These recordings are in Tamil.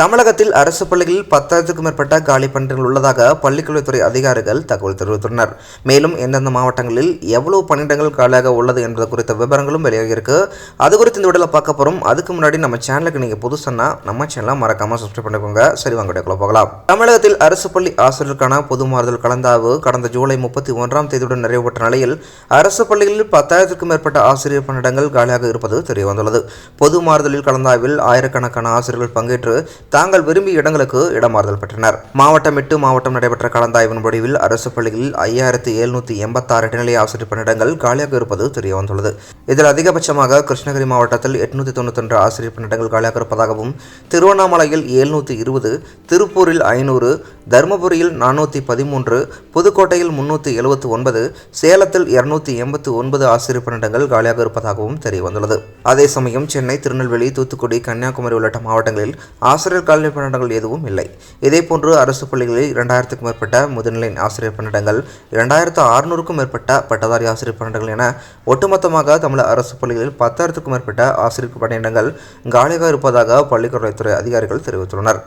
தமிழகத்தில் அரசு பள்ளிகளில் பத்தாயிரத்துக்கும் மேற்பட்ட காலி பணியிடங்கள் உள்ளதாக பள்ளிக்கல்வித்துறை அதிகாரிகள் தகவல் தெரிவித்துள்ளனர். மேலும் எந்தெந்த மாவட்டங்களில் எவ்வளவு பணியிடங்கள் காலியாக உள்ளது என்பது குறித்த விவரங்களும் வெளியாகியிருக்கு. அது குறித்து இந்த விடலை பார்க்க போகிறோம் அதுக்கு முன்னாடி நம்ம சேனலுக்கு நீங்கள் புதுசுன்னா நம்ம சேனலை மறக்காமல் சப்ஸ்கிரைப் பண்ணிக்கோங்க. சரி வாங்க போகலாம். தமிழகத்தில் அரசு பள்ளி ஆசிரியருக்கான பொது மாறுதல் கலந்தாவு கடந்த ஜூலை முப்பத்தி ஒன்றாம் தேதியுடன் நிறைவு பெற்ற நிலையில் அரசு பள்ளிகளில் பத்தாயிரத்துக்கும் மேற்பட்ட ஆசிரியர் பணியிடங்கள் காலியாக இருப்பது தெரியவந்துள்ளது. பொது மாறுதலில் கலந்தாய்வில் ஆயிரக்கணக்கான ஆசிரியர்கள் பங்கேற்று தாங்கள் விரும்பிய இடங்களுக்கு இடமாறுதல் பெற்றனர். மாவட்டம் எட்டு மாவட்டம் நடைபெற்ற கலந்தாய்வின் முடிவில் அரசு பள்ளிகளில் ஐயாயிரத்தி எழுநூற்றி எண்பத்தாறு இடைநிலை ஆசிரியர் பணியிடங்கள் காலியாக இருப்பது தெரிய வந்துள்ளது. இதில் அதிகபட்சமாக கிருஷ்ணகிரி மாவட்டத்தில் எட்நூற்றி தொண்ணூத்தொன்று ஆசிரியர் பணியிடங்கள் காலியாக இருப்பதாகவும் திருவண்ணாமலையில் எழுநூற்றி இருபது திருப்பூரில் ஐநூறு தருமபுரியில் நானூற்றி பதிமூன்று புதுக்கோட்டையில் முன்னூற்றி எழுபத்தி ஒன்பது சேலத்தில் இருநூத்தி எண்பத்தி ஒன்பது ஆசிரியர் பணியிடங்கள் காலியாக இருப்பதாகவும் தெரிய வந்துள்ளது. அதே சமயம் சென்னை திருநெல்வேலி தூத்துக்குடி கன்னியாகுமரி உள்ளிட்ட மாவட்டங்களில் ஆசிரியர் கல்வி பணியிடங்கள் எதுவும் இல்லை. இதேபோன்று அரசு பள்ளிகளில் இரண்டாயிரத்துக்கும் மேற்பட்ட முதுநிலை ஆசிரியர் பணியிடங்கள் இரண்டாயிரத்து அறுநூறுக்கும் மேற்பட்ட பட்டதாரி ஆசிரியர் பணியிடங்கள் என ஒட்டுமொத்தமாக தமிழக அரசு பள்ளிகளில் பத்தாயிரத்துக்கும் மேற்பட்ட ஆசிரியர் பணியிடங்கள் காலியாக இருப்பதாக பள்ளிக்கல்வித்துறை அதிகாரிகள் தெரிவித்துள்ளனர்.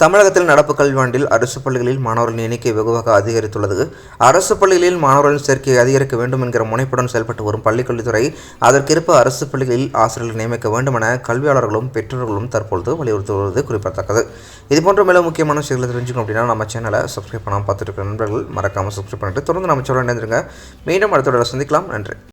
தமிழகத்தில் நடப்பு கல்வியாண்டில் அரசு பள்ளிகளில் மாணவர்களின் எண்ணிக்கை வெகுவாக அதிகரித்துள்ளது. அரசு பள்ளிகளில் மாணவர்களின் சேர்க்கையை அதிகரிக்க வேண்டும் என்கிற முனைப்புடன் செயல்பட்டு வரும் பள்ளிக்கல்வித்துறை அதற்கேற்ப அரசு பள்ளிகளில் ஆசிரியர்கள் நியமிக்க வேண்டும் என கல்வியாளர்களும் பெற்றோர்களும் தற்பொழுது வலியுறுத்தி வருவது குறிப்பிடத்தக்கது. இதுபோன்ற மேலும் முக்கியமான செய்திகளை தெரிஞ்சுக்கணும் அப்படின்னா நம்ம சேனலை சப்ஸ்கிரைப் பண்ணாமல் பார்த்துட்டு இருக்கிற நண்பர்கள் மறக்காமல் சப்ஸ்கிரைப் பண்ணிட்டு தொடர்ந்து நம்ம சொல்ல இணைந்திருங்க. மீண்டும் அடுத்த சந்திக்கலாம். நன்றி.